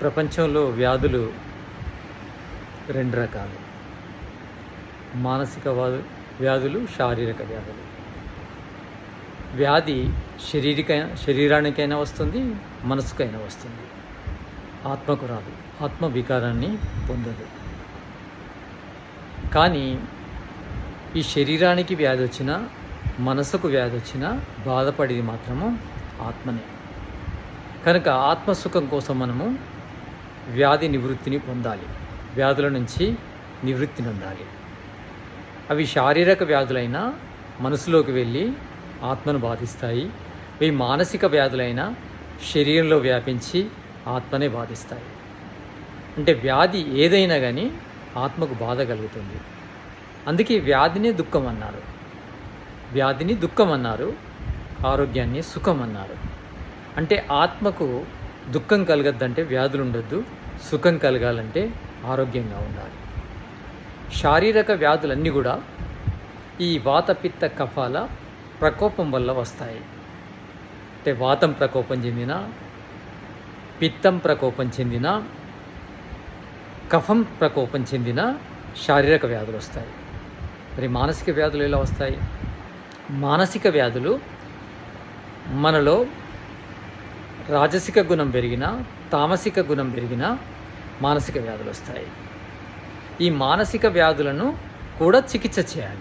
ప్రపంచంలో వ్యాధులు రెండు రకాలు. మానసిక వ్యాధులు శారీరక వ్యాధులు. వ్యాధి శరీరిక శరీరానికైనా వస్తుంది మనసుకైనా వస్తుంది. ఆత్మకు రాదు. ఆత్మ వికారాన్ని పొందదు. కానీ ఈ శరీరానికి వ్యాధి వచ్చినా మనసుకు వ్యాధి వచ్చినా బాధపడేది మాత్రము ఆత్మనే. కనుక ఆత్మసుఖం కోసం మనము వ్యాధి నివృత్తిని పొందాలి. వ్యాధుల నుంచి నివృత్తిని ఉండాలి అవి శారీరక వ్యాధులైనా మనసులోకి వెళ్ళి ఆత్మను బాధిస్తాయి. ఇవి మానసిక వ్యాధులైనా శరీరంలో వ్యాపించి ఆత్మనే బాధిస్తాయి. అంటే వ్యాధి ఏదైనా కానీ ఆత్మకు బాధ కలుగుతుంది. అందుకే వ్యాధినే దుఃఖం అన్నారు. వ్యాధిని దుఃఖం అన్నారు. ఆరోగ్యాన్ని సుఖం అన్నారు. అంటే ఆత్మకు దుఃఖం కలగద్దంటే వ్యాధులు ఉండొద్దు సుఖం కలగాలంటే ఆరోగ్యంగా ఉండాలి. శారీరక వ్యాధులన్నీ కూడా ఈ వాతపిత్త కఫాల ప్రకోపం వల్ల వస్తాయి. అంటే వాతం ప్రకోపం చెందిన పిత్తం ప్రకోపం చెందిన కఫం ప్రకోపం చెందిన శారీరక వ్యాధులు వస్తాయి. మరి మానసిక వ్యాధులు ఎలా వస్తాయి? మానసిక వ్యాధులు మనలో రాజసిక గుణం పెరిగినా తామసిక గుణం పెరిగిన మానసిక వ్యాధులు వస్తాయి. ఈ మానసిక వ్యాధులను కూడా చికిత్స చేయాలి.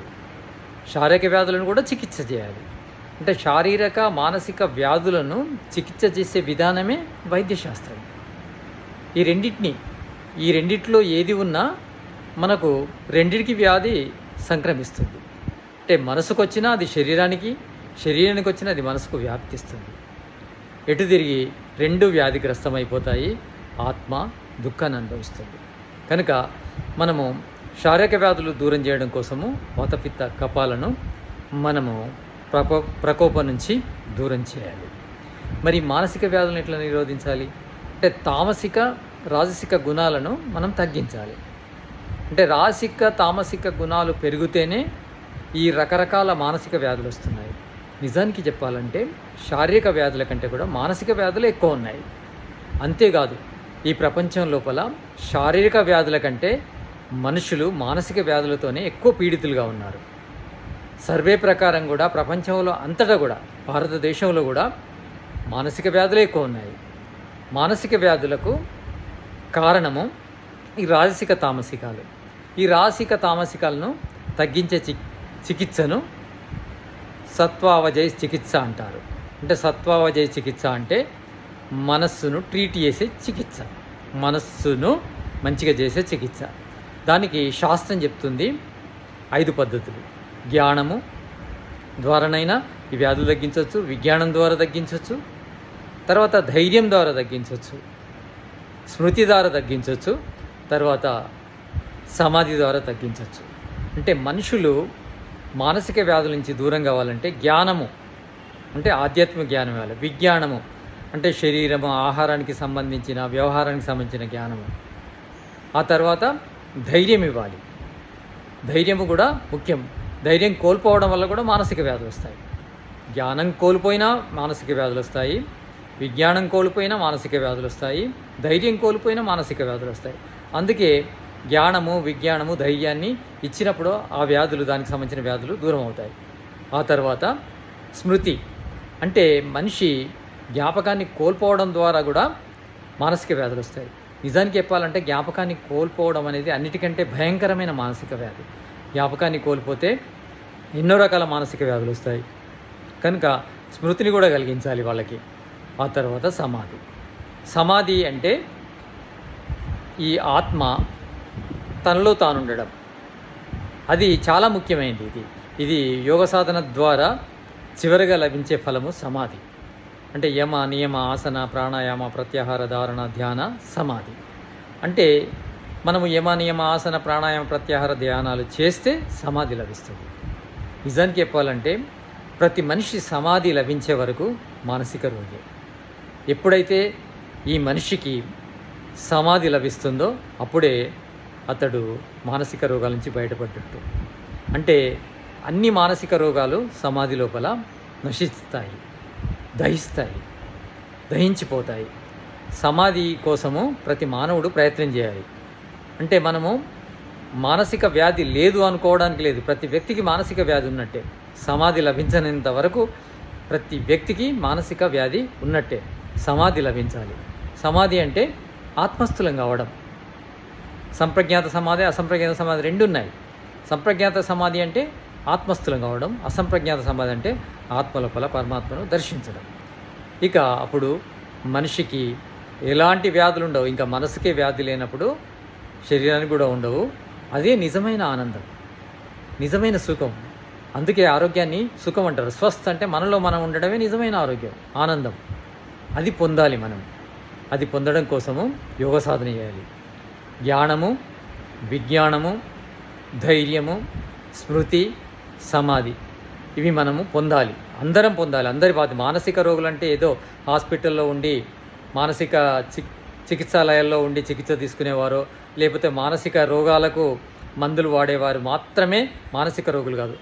శారీరక వ్యాధులను కూడా చికిత్స చేయాలి. అంటే శారీరక మానసిక వ్యాధులను చికిత్స చేసే విధానమే వైద్యశాస్త్రం. ఈ రెండింటిని ఈ రెండిట్లో ఏది ఉన్నా మనకు రెండిటికి వ్యాధి సంక్రమిస్తుంది. అంటే మనసుకు వచ్చినా అది శరీరానికి శరీరానికి వచ్చినా అది మనసుకు వ్యాప్తిస్తుంది. ఎటు తిరిగి రెండు వ్యాధిగ్రస్తమైపోతాయి ఆత్మ దుఃఖాన్ని అనుభవిస్తుంది కనుక మనము శారీరక వ్యాధులు దూరం చేయడం కోసము వాతపిత్త కపాలను మనము ప్రకో ప్రకోపం నుంచి దూరం చేయాలి. మరి మానసిక వ్యాధులను ఎట్లా నిరోధించాలి? అంటే తామసిక రాజసిక గుణాలను మనం తగ్గించాలి. అంటే రాసిక తామసిక గుణాలు పెరిగితేనే ఈ రకరకాల మానసిక వ్యాధులు వస్తున్నాయి. నిజానికి చెప్పాలంటే శారీరక వ్యాధుల కంటే కూడా మానసిక వ్యాధులు ఎక్కువ ఉన్నాయి. అంతేకాదు ఈ ప్రపంచం లోపల శారీరక వ్యాధుల కంటే మనుషులు మానసిక వ్యాధులతోనే ఎక్కువ పీడితులుగా ఉన్నారు. సర్వే ప్రకారం కూడా ప్రపంచంలో అంతటా కూడా భారతదేశంలో కూడా మానసిక వ్యాధులే ఎక్కువ ఉన్నాయి. మానసిక వ్యాధులకు కారణము ఈ రాజసిక తామసికాలు. ఈ రాజసిక తామసికాలను తగ్గించే చి చికిత్సను సత్వావజయ చికిత్స అంటారు. అంటే సత్వావజయ చికిత్స అంటే మనస్సును ట్రీట్ చేసే చికిత్స. మనస్సును మంచిగా చేసే చికిత్స. దానికి శాస్త్రం చెప్తుంది ఐదు పద్ధతులు. జ్ఞానము ద్వారానైనా ఈ వ్యాధులు తగ్గించవచ్చు విజ్ఞానం ద్వారా తగ్గించవచ్చు తర్వాత ధైర్యం ద్వారా తగ్గించవచ్చు స్మృతి ద్వారా తగ్గించవచ్చు తర్వాత సమాధి ద్వారా తగ్గించవచ్చు. అంటే మనుషులు మానసిక వ్యాధుల నుంచి దూరం కావాలంటే జ్ఞానము అంటే ఆధ్యాత్మిక జ్ఞానం ఇవ్వాలి విజ్ఞానము అంటే శరీరము ఆహారానికి సంబంధించిన వ్యవహారానికి సంబంధించిన జ్ఞానము. ఆ తర్వాత ధైర్యం ఇవ్వాలి. ధైర్యము కూడా ముఖ్యం. ధైర్యం కోల్పోవడం వల్ల కూడా మానసిక వ్యాధులు వస్తాయి. జ్ఞానం కోల్పోయినా మానసిక వ్యాధులు వస్తాయి. విజ్ఞానం కోల్పోయినా మానసిక వ్యాధులు వస్తాయి. ధైర్యం కోల్పోయినా మానసిక వ్యాధులు వస్తాయి. అందుకే జ్ఞానము విజ్ఞానము ధైర్యాన్ని ఇచ్చినప్పుడు ఆ వ్యాధులు దానికి సంబంధించిన వ్యాధులు దూరం అవుతాయి ఆ తర్వాత స్మృతి. అంటే మనిషి జ్ఞాపకాన్ని కోల్పోవడం ద్వారా కూడా మానసిక వ్యాధులు వస్తాయి. నిజానికి చెప్పాలంటే జ్ఞాపకాన్ని కోల్పోవడం అనేది అన్నిటికంటే భయంకరమైన మానసిక వ్యాధి. జ్ఞాపకాన్ని కోల్పోతే ఎన్నో రకాల మానసిక వ్యాధులు వస్తాయి. కనుక స్మృతిని కూడా కలిగించాలి వాళ్ళకి. ఆ తర్వాత సమాధి. సమాధి అంటే ఈ ఆత్మ తనలో తానుండడం అది చాలా ముఖ్యమైనది ఇది. ఇది యోగ సాధన ద్వారా చివరిగా లభించే ఫలము సమాధి. అంటే యమ నియమ ఆసన ప్రాణాయామ ప్రత్యాహార ధారణ ధ్యాన సమాధి. అంటే మనము యమ నియమ ఆసన ప్రాణాయామ ప్రత్యాహార ధ్యానాలు చేస్తే సమాధి లభిస్తుంది. నిజానికి చెప్పాలంటే ప్రతి మనిషి సమాధి లభించే వరకు మానసిక రోగి. ఎప్పుడైతే ఈ మనిషికి సమాధి లభిస్తుందో అప్పుడే అతడు మానసిక రోగాల నుంచి బయటపడ్డట్టు. అంటే అన్ని మానసిక రోగాలు సమాధి లోపల నశిస్తాయి దహిస్తాయి దహించిపోతాయి. సమాధి కోసము ప్రతి మానవుడు ప్రయత్నం చేయాలి. అంటే మనము మానసిక వ్యాధి లేదు అనుకోవడానికి లేదు ప్రతి వ్యక్తికి మానసిక వ్యాధి ఉన్నట్టే. సమాధి లభించనంత వరకు ప్రతి వ్యక్తికి మానసిక వ్యాధి ఉన్నట్టే. సమాధి లభించాలి. సమాధి అంటే ఆత్మస్థులం కావడం. సంప్రజ్ఞాత సమాధి అసంప్రజ్ఞాత సమాధి రెండు ఉన్నాయి. సంప్రజ్ఞాత సమాధి అంటే ఆత్మస్థులం కావడం అసంప్రజ్ఞాత సమాధి అంటే ఆత్మలోపల పరమాత్మను దర్శించడం. ఇక అప్పుడు మనిషికి ఎలాంటి వ్యాధులు ఉండవు. ఇంకా మనసుకే వ్యాధి లేనప్పుడు శరీరానికి కూడా ఉండవు. అదే నిజమైన ఆనందం నిజమైన సుఖం. అందుకే ఆరోగ్యాన్ని సుఖం అంటారు. స్వస్థ అంటే మనలో మనం ఉండడమే నిజమైన ఆరోగ్యం ఆనందం. అది పొందాలి మనం. అది పొందడం కోసము యోగ సాధన చేయాలి. జ్ఞానము విజ్ఞానము ధైర్యము స్మృతి సమాధి. ఇవి మనము పొందాలి. అందరం పొందాలి. అందరి బాధ. మానసిక రోగులు అంటే ఏదో హాస్పిటల్లో ఉండి మానసిక చి చికిత్సాలయాల్లో ఉండి చికిత్స తీసుకునేవారో లేకపోతే మానసిక రోగాలకు మందులు వాడేవారు మాత్రమే మానసిక రోగులు కాదు.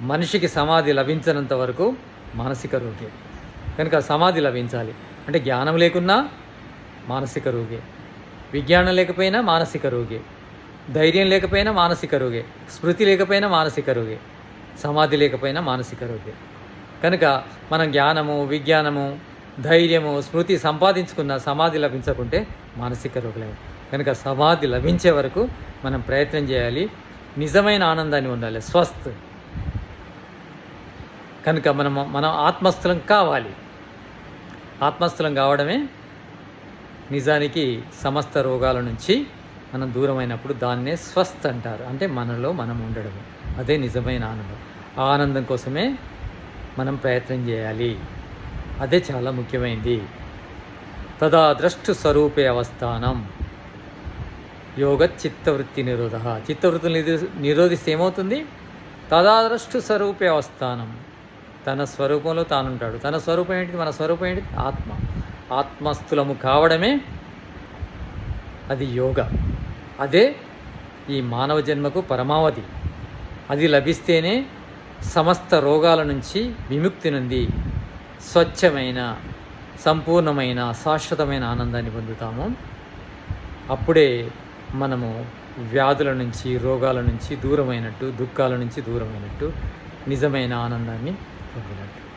మనిషికి సమాధి లభించినంత వరకు మానసిక రోగి. కనుక సమాధి లభించాలి. అంటే జ్ఞానం లేకున్నా మానసిక రోగి. విజ్ఞానం లేకపోయినా మానసిక రోగి. ధైర్యం లేకపోయినా మానసిక రోగి. స్మృతి లేకపోయినా మానసిక రోగి. సమాధి లేకపోయినా మానసిక రోగి. కనుక మనం జ్ఞానము విజ్ఞానము ధైర్యము స్మృతి సంపాదించుకున్న సమాధి లభించకుంటే మానసిక రోగులే. కనుక సమాధి లభించే వరకు మనం ప్రయత్నం చేయాలి. నిజమైన ఆనందాన్ని ఉండాలి. స్వస్థ్ కనుక మనం మనం ఆత్మస్థలం కావాలి. ఆత్మస్థలం కావడమే నిజానికి సమస్త రోగాల నుంచి మనం దూరమైనప్పుడు దాన్నే స్వస్థ అంటారు. అంటే మనలో మనం ఉండడం అదే నిజమైన ఆనందం. ఆ ఆనందం కోసమే మనం ప్రయత్నం చేయాలి. అదే చాలా ముఖ్యమైనది తదా ద్రష్టు స్వరూపే అవస్థానం. యోగ చిత్తవృత్తి నిరోధ చిత్తవృత్తిని నిరోధిస్తే ఏమవుతుంది? తదాద్రష్టు స్వరూపే అవస్థానం. తన స్వరూపంలో తానుంటాడు. తన స్వరూపం ఏంటి మన స్వరూపం ఏంటి ఆత్మ. ఆత్మస్థులము కావడమే అది యోగ. అదే ఈ మానవ జన్మకు పరమావధి. అది లభిస్తేనే సమస్త రోగాల నుంచి విముక్తి నుండి స్వచ్ఛమైన సంపూర్ణమైన శాశ్వతమైన ఆనందాన్ని పొందుతాము. అప్పుడే మనము వ్యాధుల నుంచి రోగాల నుంచి దూరమైనట్టు దుఃఖాల నుంచి దూరమైనట్టు నిజమైన ఆనందాన్ని పొందినట్టు.